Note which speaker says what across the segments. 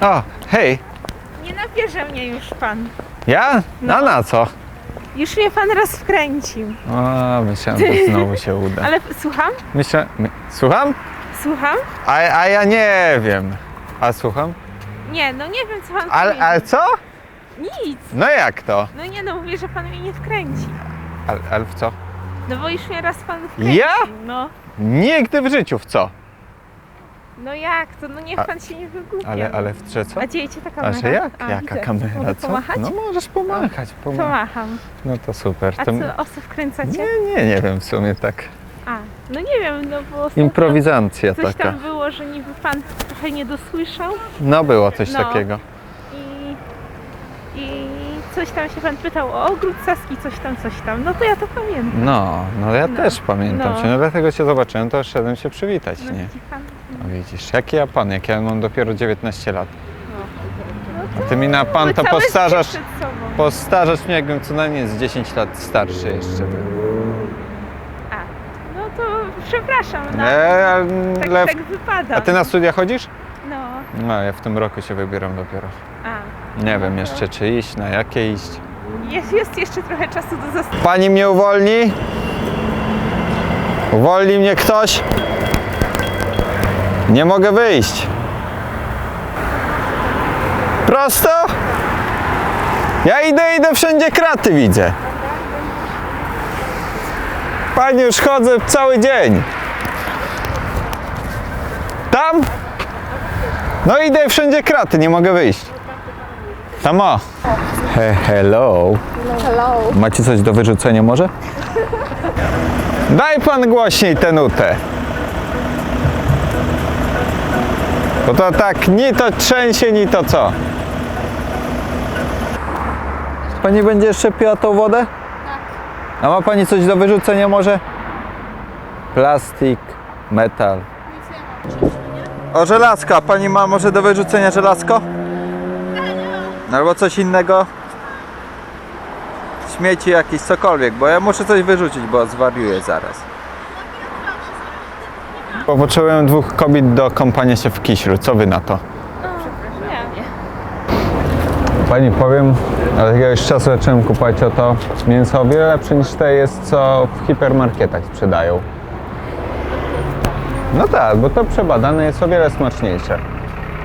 Speaker 1: O, hej.
Speaker 2: Nie nabierze mnie już pan.
Speaker 1: Ja?
Speaker 2: No.
Speaker 1: A na co?
Speaker 2: Już mnie pan raz wkręcił.
Speaker 1: O, myślałem, że znowu się uda.
Speaker 2: Ale słucham?
Speaker 1: Myślę... My... Słucham?
Speaker 2: Słucham?
Speaker 1: A, a ja nie wiem. A słucham?
Speaker 2: Nie, no nie wiem co pan
Speaker 1: Ale,
Speaker 2: powiedział.
Speaker 1: ale co?
Speaker 2: Nic.
Speaker 1: No jak to?
Speaker 2: No nie, no mówię, że pan mnie nie wkręci.
Speaker 1: Ale, ale w co?
Speaker 2: No bo już mnie raz pan wkręcił.
Speaker 1: Ja?
Speaker 2: No.
Speaker 1: Nigdy w życiu w co?
Speaker 2: No jak to? No niech
Speaker 1: A-
Speaker 2: pan się nie wygłupia.
Speaker 1: Ale,
Speaker 2: no.
Speaker 1: ale w że co?
Speaker 2: A gdzie idzie ta
Speaker 1: A
Speaker 2: kamera?
Speaker 1: że jak?
Speaker 2: A,
Speaker 1: Jaka
Speaker 2: widzę.
Speaker 1: kamera?
Speaker 2: Mogę
Speaker 1: Co?
Speaker 2: pomachać?
Speaker 1: No możesz pomachać.
Speaker 2: To
Speaker 1: pomachać.
Speaker 2: macham.
Speaker 1: No to super.
Speaker 2: A
Speaker 1: To...
Speaker 2: co, o co wkręcacie?
Speaker 1: Nie, nie, nie wiem w sumie tak.
Speaker 2: A, no nie wiem, no bo ostatnio
Speaker 1: Improwizacja
Speaker 2: coś
Speaker 1: taka.
Speaker 2: tam było, że niby pan trochę nie dosłyszał
Speaker 1: No było coś
Speaker 2: No.
Speaker 1: takiego.
Speaker 2: i, i coś tam się pan pytał o ogród Saski, coś tam, coś tam. No to ja to pamiętam.
Speaker 1: No, no ja
Speaker 2: No.
Speaker 1: też pamiętam
Speaker 2: No.
Speaker 1: cię, no dlatego cię zobaczyłem, to szedłem się przywitać,
Speaker 2: No
Speaker 1: nie?
Speaker 2: widzi pan?
Speaker 1: No widzisz, jaki ja pan, jak ja mam dopiero 19 lat.
Speaker 2: No
Speaker 1: A ty mi na pan
Speaker 2: Mamy
Speaker 1: to
Speaker 2: całe
Speaker 1: postarzasz,
Speaker 2: życie przed sobą.
Speaker 1: postarzasz mnie, jakbym co najmniej z 10 lat starszy jeszcze był.
Speaker 2: A, no to przepraszam, no.
Speaker 1: Ale
Speaker 2: tak, tak wypada.
Speaker 1: A ty na studia chodzisz?
Speaker 2: No,
Speaker 1: No, ja w tym roku się wybieram dopiero.
Speaker 2: a.
Speaker 1: Nie wiem jeszcze, czy iść, na jakie iść.
Speaker 2: Jest, jest jeszcze trochę czasu do zastanowienia.
Speaker 1: Pani mnie uwolni? Uwolni mnie ktoś? Nie mogę wyjść. Prosto? Ja idę, idę, wszędzie kraty widzę. Pani, już chodzę cały dzień. Tam? No idę, wszędzie kraty, nie mogę wyjść. Tam o. He, hello. Macie coś do wyrzucenia może? Daj pan głośniej tę nutę. Bo to tak, ni to trzęsie, ni to co. Pani będzie jeszcze piła tą wodę? Tak. A ma pani coś do wyrzucenia może? Plastik, metal. O żelazko, a pani ma może do wyrzucenia żelazko? Albo coś innego? śmieci jakieś, cokolwiek, bo ja muszę coś wyrzucić, bo zwariuję zaraz. Potrzebuję dwóch kobiet do kąpania się w kiślu. Co wy na to? Pani powiem, od jakiegoś czasu zacząłem kupować oto mięso o wiele lepsze niż te jest, co w hipermarketach sprzedają. No tak, bo to przebadane jest o wiele smaczniejsze.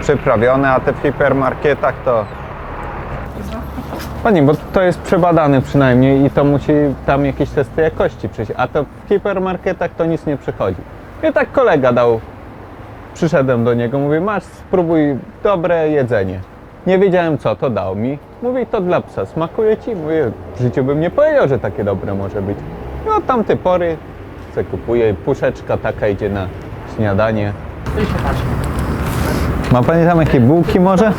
Speaker 1: Przyprawione, a te w hipermarketach to... Pani, bo to jest przebadane przynajmniej i to musi tam jakieś testy jakości przyjść, a to w hipermarketach to nic nie przychodzi. I tak kolega dał Przyszedłem do niego, mówię, masz, spróbuj dobre jedzenie. Nie wiedziałem co, to dał mi. Mówi, to dla psa, smakuje ci? Mówię, w życiu bym nie powiedział, że takie dobre może być. No od tamtej pory se kupuję, puszeczka taka idzie na śniadanie. Ma pani tam jakieś bułki może?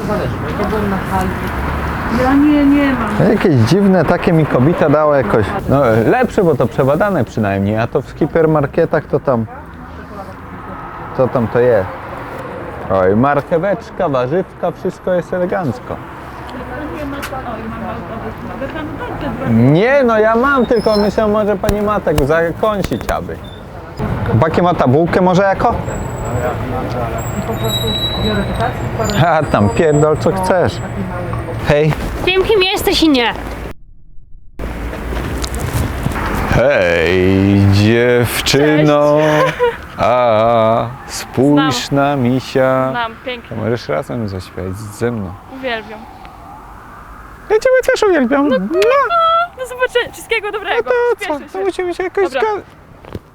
Speaker 3: Ja nie, nie mam.
Speaker 1: Jakieś dziwne, takie mi kobieta dała jakoś. No lepsze, bo to przebadane przynajmniej, a to w hipermarketach to tam. Co tam to jest? Oj, marcheweczka, warzywka, wszystko jest elegancko. Nie, no ja mam, tylko myślę, może pani ma tak zakąsić aby. Chłopaki ma ta bułkę może jako? A tam pierdol co chcesz. Hej.
Speaker 3: Wiem kim jesteś i nie.
Speaker 1: Hej, dziewczyno, a spójrz na misia.
Speaker 3: Znam, pięknie.
Speaker 1: Możesz razem zaśpiewać ze mną.
Speaker 3: Uwielbiam.
Speaker 1: Ja ciebie też uwielbiam. No,
Speaker 3: Do zobaczenia. Wszystkiego dobrego.
Speaker 1: to co?
Speaker 3: Śpieszę
Speaker 1: To
Speaker 3: się.
Speaker 1: musimy się jakoś
Speaker 3: Dobra.
Speaker 1: zgadać.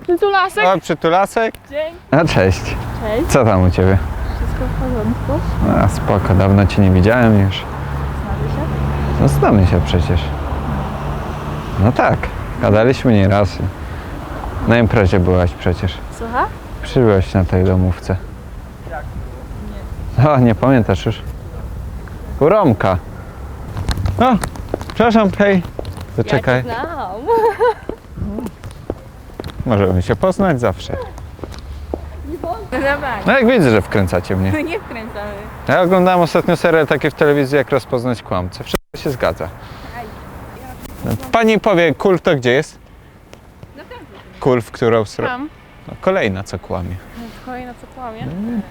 Speaker 3: Przytulasek.
Speaker 1: A, przytulasek?
Speaker 3: Dzień.
Speaker 1: A cześć.
Speaker 3: Cześć.
Speaker 1: Co tam u ciebie?
Speaker 3: Wszystko w porządku.
Speaker 1: A spoko, dawno cię nie widziałem już.
Speaker 3: Znamy się?
Speaker 1: No znamy się przecież. No tak, gadaliśmy nieraz. Na imprezie byłaś przecież.
Speaker 3: Słucha?
Speaker 1: Przybyłeś na tej domówce. O, nie pamiętasz już. U Romka. O, przepraszam, hej. Zaczekaj,
Speaker 3: Znam.
Speaker 1: możemy się poznać zawsze.
Speaker 2: No dobra,
Speaker 1: No jak widzę, że wkręcacie mnie.
Speaker 2: no nie wkręcamy.
Speaker 1: Ja oglądałem ostatnio serial takie w telewizji, jak rozpoznać kłamcę. Wszystko się zgadza. Pani powie, kul to gdzie jest? Kul, w którą stronę?
Speaker 3: Tam.
Speaker 1: No, kolejna, co kłamie.
Speaker 3: Kolejna co kłamie.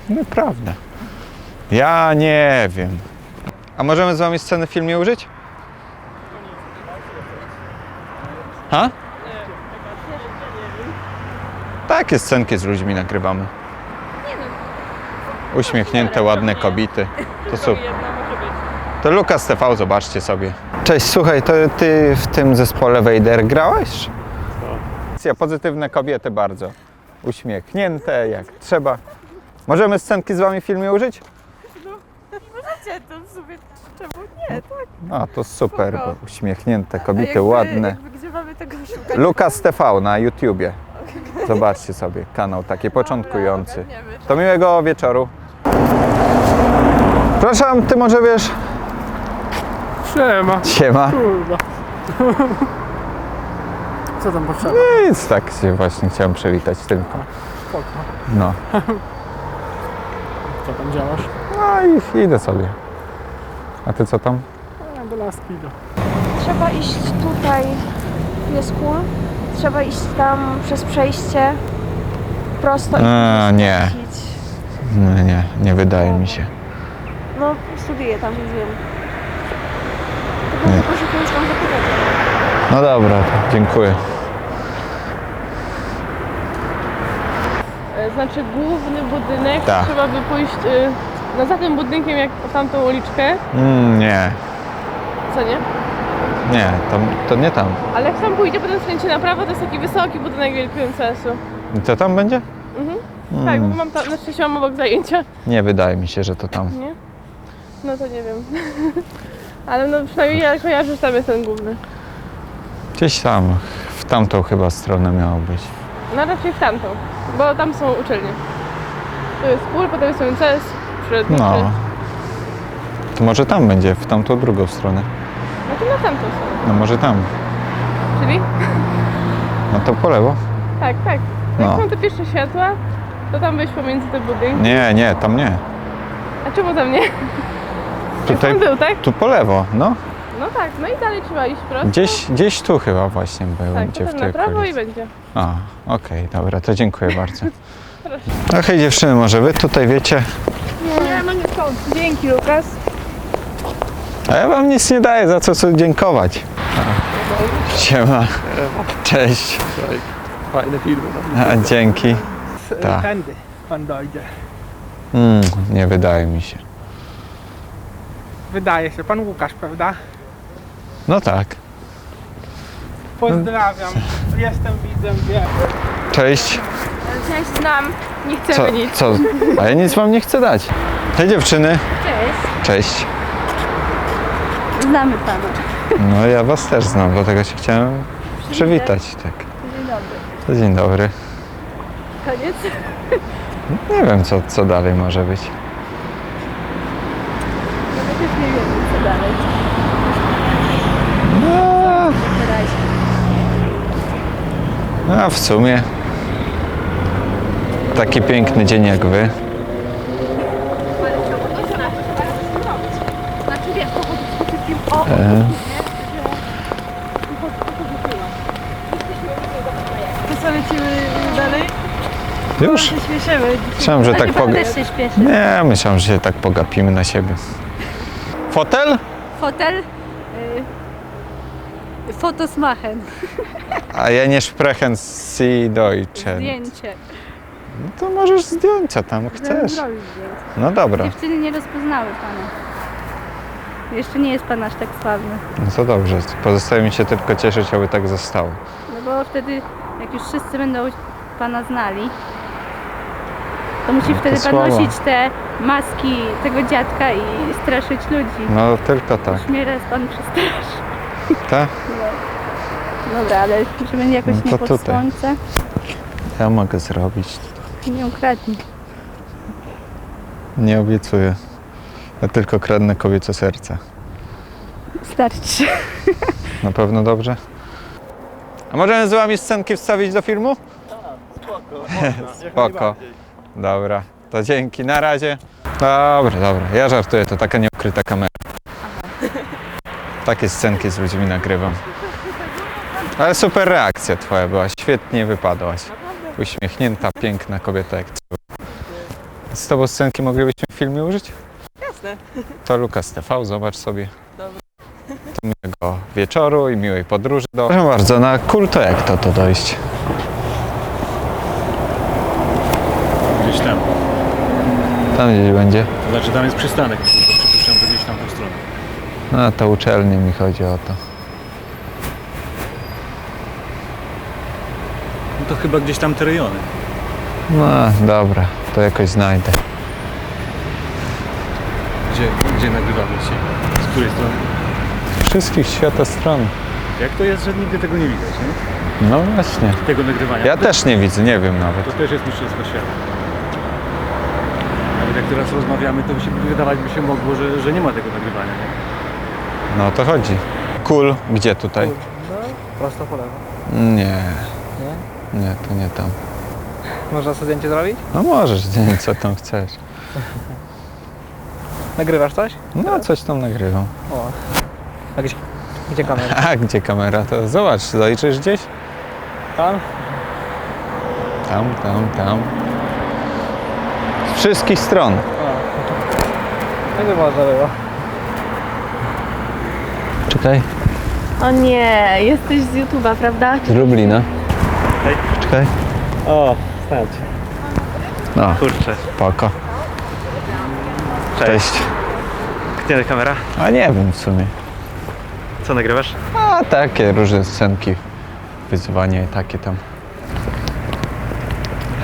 Speaker 1: No prawda. Ja nie wiem. A możemy z wami sceny w filmie użyć? Ha? Takie scenki z ludźmi nagrywamy. Uśmiechnięte, ładne kobiety. To super. To Lukas TV, zobaczcie sobie. Cześć, słuchaj, to ty w tym zespole Wejder grałeś? Ja pozytywne kobiety bardzo. Uśmiechnięte, jak trzeba. Możemy scenki z wami w filmie użyć?
Speaker 3: Możecie, to w sumie czemu nie, tak?
Speaker 1: A, to super,
Speaker 3: Spoko.
Speaker 1: bo uśmiechnięte kobiety,
Speaker 3: jakby,
Speaker 1: ładne.
Speaker 3: Jakby gdzie mamy tego szukać?
Speaker 1: Lukas TV na YouTubie. Zobaczcie sobie, kanał taki początkujący.
Speaker 3: Ogarniemy.
Speaker 1: To miłego wieczoru. Przepraszam, ty może wiesz?
Speaker 4: Siema.
Speaker 1: Siema.
Speaker 4: Kurwa. Co tam potrzeba?
Speaker 1: Nic, tak się właśnie chciałem przywitać tylko.
Speaker 4: Spoko.
Speaker 1: No,
Speaker 4: Co tam działasz?
Speaker 1: no i idę sobie. A ty co tam?
Speaker 4: A, do laski idę.
Speaker 5: Trzeba iść tutaj, jest kul. Trzeba iść tam przez przejście prosto i
Speaker 1: A, nie.
Speaker 5: wrócić.
Speaker 1: No nie, nie wydaje mi się.
Speaker 5: No, studiuję tam, więc wiem. Tylko
Speaker 1: Nie.
Speaker 5: zapytać.
Speaker 1: No dobra, to dziękuję.
Speaker 3: Znaczy główny budynek,
Speaker 1: Tak.
Speaker 3: trzeba by pójść y, no za tym budynkiem jak o tamtą uliczkę,
Speaker 1: Mm, nie,
Speaker 3: co nie?
Speaker 1: nie, to, to nie tam.
Speaker 3: Ale jak tam pójdzie, potem skręci na prawo, to jest taki wysoki budynek wielkiego sensu.
Speaker 1: I Co tam będzie?
Speaker 3: Mhm.
Speaker 1: Mm,
Speaker 3: Tak, bo mam tam, na szczęście mam obok zajęcia,
Speaker 1: Nie wydaje mi się, że to tam.
Speaker 3: nie? No to nie wiem. Ale no przynajmniej ja kojarzę, że tam jest ten główny.
Speaker 1: Gdzieś tam, w tamtą chyba stronę miało być.
Speaker 3: No raczej w tamtą, bo tam są uczelnie. Tu jest kul, potem jest UNCS, przyrodniczy.
Speaker 1: No. To może tam będzie, w tamtą drugą stronę.
Speaker 3: No to na tamtą są.
Speaker 1: No może tam.
Speaker 3: Czyli?
Speaker 1: No to po lewo.
Speaker 3: Tak, tak. Jak
Speaker 1: No.
Speaker 3: są te pierwsze światła, to tam wejść pomiędzy te budynki.
Speaker 1: Nie, nie, tam nie.
Speaker 3: A czemu tam nie?
Speaker 1: Tutaj,
Speaker 3: Tam był, tak?
Speaker 1: tu po lewo, no.
Speaker 3: No tak, no i dalej trzeba iść prosto.
Speaker 1: Gdzieś, gdzieś tu chyba właśnie
Speaker 3: Tak,
Speaker 1: będzie w
Speaker 3: potem
Speaker 1: tej
Speaker 3: na prawo i
Speaker 1: okolicy.
Speaker 3: będzie.
Speaker 1: A, okej, dobra, to dziękuję bardzo.
Speaker 3: Proszę.
Speaker 1: No hej dziewczyny, może wy tutaj wiecie?
Speaker 3: Nie, no nie skąd. Dzięki, Lukas.
Speaker 1: A ja wam nic nie daję, za co sobie dziękować. Siema. Cześć.
Speaker 4: Fajne filmy.
Speaker 1: A, dzięki. Tak.
Speaker 4: Tędy pan dojdzie.
Speaker 1: Mm, nie wydaje mi się.
Speaker 4: Wydaje się, pan Łukasz, prawda?
Speaker 1: No tak.
Speaker 4: Pozdrawiam. Jestem widzem, wiem.
Speaker 1: Cześć.
Speaker 3: Cześć, znam. Nie
Speaker 1: Co,
Speaker 3: chcemy nic.
Speaker 1: co? A ja nic wam nie chcę dać. Hej dziewczyny.
Speaker 5: Cześć.
Speaker 1: Cześć.
Speaker 5: Znamy pana.
Speaker 1: No ja was też znam, dlatego się chciałem przywitać. Tak.
Speaker 5: Dzień dobry.
Speaker 1: To dzień dobry.
Speaker 5: Koniec?
Speaker 1: Nie wiem co, co dalej może być.
Speaker 5: No my też nie wiemy, co dalej.
Speaker 1: No,
Speaker 5: Na razie.
Speaker 1: A w sumie taki piękny dzień jak wy. E,
Speaker 3: To co, lecimy dalej?
Speaker 1: już?
Speaker 3: się śmieszymy.
Speaker 1: Myślałem, że tak poga...
Speaker 5: też się śpieszy.
Speaker 1: Nie, myślałem, że się tak pogapimy na siebie. Fotel?
Speaker 5: Fotel. Y, Fotosmachen.
Speaker 1: A ja nie sprechen Sie Deutschen.
Speaker 5: Zdjęcie.
Speaker 1: No to możesz zdjęcia tam chcesz.
Speaker 5: Zrobić zdjęcie.
Speaker 1: No dobra,
Speaker 5: Dziewczyny nie rozpoznały pana. Jeszcze nie jest pan aż tak sławny.
Speaker 1: no to dobrze. Pozostaje mi się tylko cieszyć, aby tak zostało.
Speaker 5: No bo wtedy, jak już wszyscy będą pana znali, to musi
Speaker 1: No
Speaker 5: wtedy pan
Speaker 1: słabo.
Speaker 5: nosić te maski tego dziadka i straszyć ludzi.
Speaker 1: No tylko tak,
Speaker 5: raz pan przestraszy.
Speaker 1: tak?
Speaker 5: Dobra, ale żeby jakoś
Speaker 1: No
Speaker 5: nie
Speaker 1: to
Speaker 5: pod
Speaker 1: tutaj.
Speaker 5: słońce,
Speaker 1: Ja mogę zrobić.
Speaker 5: nie ukradnij.
Speaker 1: Nie obiecuję. Ja tylko kradnę kobiece serca.
Speaker 5: Starczy.
Speaker 1: Na pewno dobrze? A możemy z wami scenki wstawić do filmu? Spoko. Spoko. Dobra, to dzięki, na razie. Dobra, dobra, ja żartuję, to taka nieukryta kamera. Takie scenki z ludźmi nagrywam. Ale super reakcja twoja była, świetnie wypadłaś. Uśmiechnięta, piękna kobieta jak trzeba. Z tobą scenki moglibyśmy w filmie użyć?
Speaker 6: Jasne.
Speaker 1: To Lukas TV, zobacz sobie. To miłego wieczoru i miłej podróży do... Proszę bardzo, na kul to jak to to dojść?
Speaker 7: Gdzieś tam.
Speaker 1: Tam gdzieś będzie.
Speaker 7: To znaczy tam jest przystanek, to przypuszczam, że gdzieś tam tą stronę.
Speaker 1: No to uczelnie mi chodzi o to.
Speaker 7: No to chyba gdzieś tam te rejony.
Speaker 1: No dobra, to jakoś znajdę.
Speaker 7: Gdzie, gdzie nagrywamy dzisiaj? Z której strony?
Speaker 1: Wszystkich świata stron.
Speaker 7: Jak to jest, że nigdy tego nie widać, nie?
Speaker 1: No właśnie.
Speaker 7: Tego nagrywania.
Speaker 1: Ja
Speaker 7: to,
Speaker 1: też nie widzę, nie wiem nawet.
Speaker 7: To też jest mistrzostwo świata. Nawet jak teraz rozmawiamy, to się, wydawać by się mogło, że, że nie ma tego nagrywania, nie?
Speaker 1: No o to chodzi. Kul, gdzie tutaj?
Speaker 8: No, prosto po lewo.
Speaker 1: Nie. Tam.
Speaker 8: Można sobie zdjęcie zrobić?
Speaker 1: No możesz, co tam chcesz.
Speaker 8: Nagrywasz coś?
Speaker 1: No coś tam nagrywam.
Speaker 8: O. A gdzie, gdzie kamera?
Speaker 1: A gdzie kamera? To zobacz, zaliczysz gdzieś?
Speaker 8: Tam?
Speaker 1: Tam, tam, tam. Z wszystkich stron.
Speaker 8: No nie można było.
Speaker 1: Czekaj.
Speaker 9: O nie, jesteś z YouTube'a, prawda?
Speaker 1: Z Lublina.
Speaker 7: Hej.
Speaker 1: Czekaj.
Speaker 7: O, stać.
Speaker 1: No,
Speaker 7: Kurczę.
Speaker 1: spoko. Cześć.
Speaker 7: Gdzie kamera?
Speaker 1: A nie wiem w sumie.
Speaker 7: Co nagrywasz?
Speaker 1: A takie różne scenki. Wyzwania i takie tam.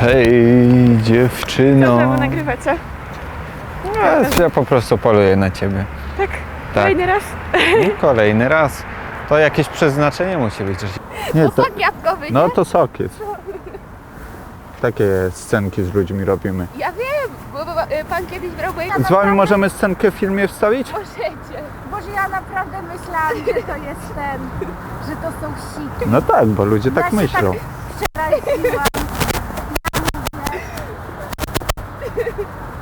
Speaker 1: Hej, dziewczyno.
Speaker 10: Znowu nagrywacie?
Speaker 1: Ja, ja po prostu poluję na ciebie.
Speaker 10: Tak?
Speaker 1: Tak.
Speaker 10: Kolejny raz?
Speaker 1: I kolejny raz. To jakieś przeznaczenie musi być. że się- Nie, to,
Speaker 9: Jabłkowy,
Speaker 1: no to sok jest. Takie scenki z ludźmi robimy.
Speaker 9: Ja wiem, bo, bo, bo, y, pan kiedyś brał mojego...
Speaker 1: Z wami możemy scenkę w filmie wstawić?
Speaker 9: Możecie. Boże, ja naprawdę myślałam, że to jest ten, że to są siki.
Speaker 1: No tak, bo ludzie tak
Speaker 9: Ja się
Speaker 1: myślą.
Speaker 9: Wczoraj piłam.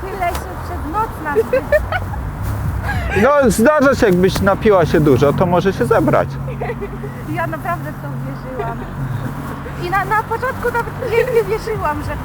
Speaker 9: Tyle się przez noc nas
Speaker 1: No zdarza się, jakbyś napiła się dużo, to może się zebrać.
Speaker 9: Ja naprawdę w to wierzyłam. I na, na początku nawet nie, nie wierzyłam, że